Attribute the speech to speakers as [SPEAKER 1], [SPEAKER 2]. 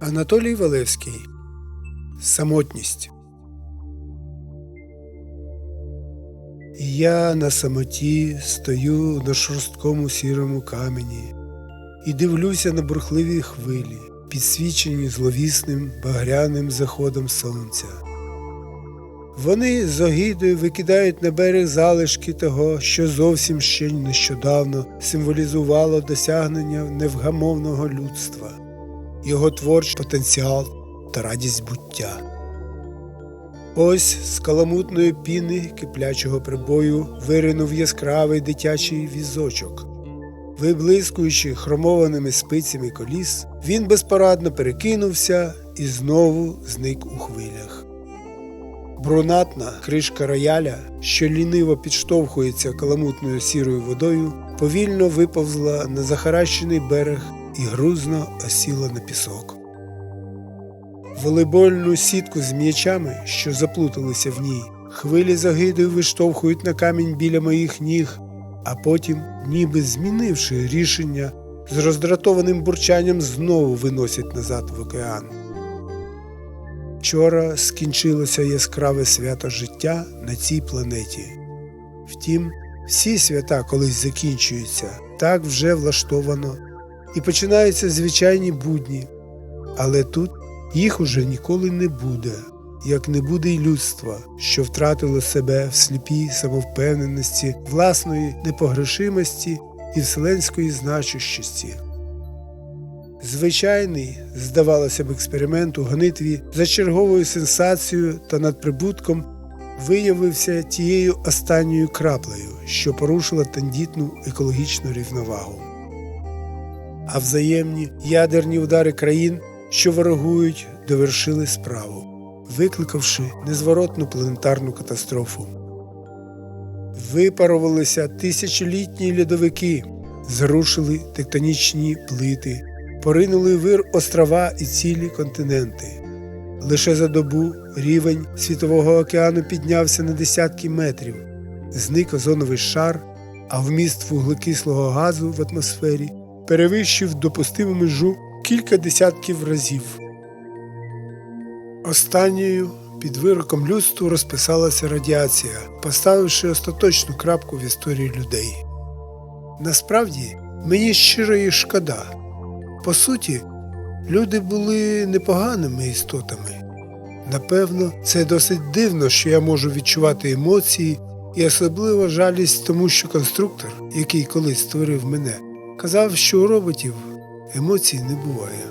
[SPEAKER 1] Анатолій Валевський Самотність. Я на самоті стою на шорсткому сірому камені і дивлюся на бурхливі хвилі, підсвічені зловісним багряним заходом сонця. Вони з огідою викидають на берег залишки того, що зовсім ще нещодавно символізувало досягнення невгамовного людства, його творчий потенціал та радість буття. Ось з каламутної піни киплячого прибою виринув яскравий дитячий візочок. Виблискуючи хромованими спицями коліс, він безпорадно перекинувся і знову зник у хвилях. Брунатна кришка рояля, що ліниво підштовхується каламутною сірою водою, повільно виповзла на захаращений берег і грузно осіла на пісок. Волейбольну сітку з м'ячами, що заплуталися в ній, хвилі загидою виштовхують на камінь біля моїх ніг, а потім, ніби змінивши рішення, з роздратованим бурчанням знову виносять назад в океан. Вчора скінчилося яскраве свято життя на цій планеті. Втім, всі свята колись закінчуються, так вже влаштовано, і починаються звичайні будні. Але тут їх уже ніколи не буде, як не буде й людства, що втратило себе в сліпій самовпевненості, власної непогрешимості і вселенської значущості. Звичайний, здавалося б, експеримент у гонитві за черговою сенсацією та надприбутком виявився тією останньою краплею, що порушила тендітну екологічну рівновагу. А взаємні ядерні удари країн, що ворогують, довершили справу, викликавши незворотну планетарну катастрофу. Випарувалися тисячолітні льодовики, зрушили тектонічні плити поринули вир острова і цілі континенти. Лише за добу рівень Світового океану піднявся на десятки метрів, зник озоновий шар, а вміст вуглекислого газу в атмосфері перевищив допустиму межу кілька десятків разів. Останньою під вироком людству розписалася радіація, поставивши остаточну крапку в історії людей. Насправді мені щиро їх шкода. По суті, люди були непоганими істотами. Напевно, це досить дивно, що я можу відчувати емоції і особливо жалість тому, що конструктор, який колись створив мене, казав, що у роботів емоцій не буває.